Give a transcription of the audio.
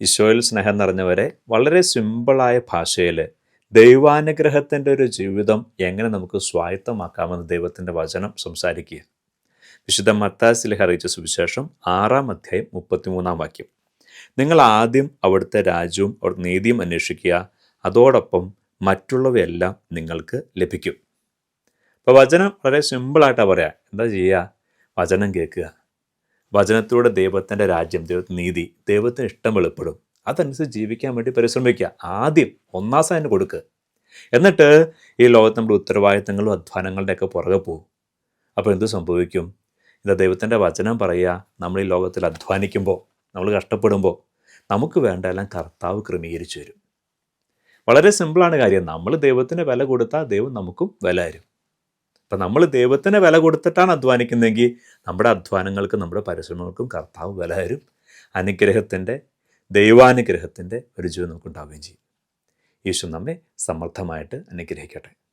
ഈശോയിൽ സ്നേഹം നിറഞ്ഞവരെ വളരെ സിമ്പിളായ ഭാഷയിൽ ദൈവാനുഗ്രഹത്തിന്റെ ഒരു ജീവിതം എങ്ങനെ നമുക്ക് സ്വായത്തമാക്കാമെന്ന് ദൈവത്തിന്റെ വചനം സംസാരിക്കുക. വിശുദ്ധ മത്താസിലെ അറിയിച്ച സുവിശേഷം ആറാം അധ്യായം മുപ്പത്തിമൂന്നാം വാക്യം. നിങ്ങൾ ആദ്യം അവിടുത്തെ രാജ്യവും അവിടുത്തെ നീതിയും അന്വേഷിക്കുക. അതോടൊപ്പം മറ്റുള്ളവയെല്ലാം നിങ്ങൾക്ക് ലഭിക്കും. അപ്പോൾ വചനം വളരെ സിമ്പിളായിട്ടാണ് പറയാം. എന്താ ചെയ്യുക വചനം കേൾക്കുക. വചനത്തിലൂടെ ദൈവത്തിന്റെ രാജ്യം ദൈവത്തിന്റെ നീതി ദൈവത്തിന് ഇഷ്ടം വെളിപ്പെടും. അതനുസരിച്ച് ജീവിക്കാൻ വേണ്ടി പരിശ്രമിക്കുക. ആദ്യം ഒന്നാം സ്ഥാനം കൊടുക്കുക എന്നിട്ട് ഈ ലോകത്ത് നമ്മുടെ ഉത്തരവാദിത്തങ്ങളും അധ്വാനങ്ങളുടെയൊക്കെ പുറകെ പോകും. അപ്പോൾ എന്ത് സംഭവിക്കും? ഇത് ദൈവത്തിന്റെ വചനം പറയുക നമ്മൾ ഈ ലോകത്തിൽ അധ്വാനിക്കുമ്പോൾ നമ്മൾ കഷ്ടപ്പെടുമ്പോൾ നമുക്ക് വേണ്ട എല്ലാം കർത്താവ് ക്രമീകരിച്ചു വരും വളരെ സിമ്പിളാണ് കാര്യം. നമ്മൾ ദൈവത്തിന് വില കൊടുത്താൽ ദൈവം നമുക്കും വില തരും. അപ്പം നമ്മൾ ദൈവത്തിന് വില കൊടുത്തിട്ടാണ് അധ്വാനിക്കുന്നതെങ്കിൽ നമ്മുടെ അധ്വാനങ്ങൾക്കും നമ്മുടെ പരിശ്രമങ്ങൾക്കും കർത്താവ് വില തരും. അനുഗ്രഹത്തിന്റെ ദൈവാനുഗ്രഹത്തിന്റെ ഒരു ജീവിതം നമുക്കുണ്ടാവുകയും ചെയ്യും. ഈശോ നമ്മെ സമർത്ഥമായിട്ട് അനുഗ്രഹിക്കട്ടെ.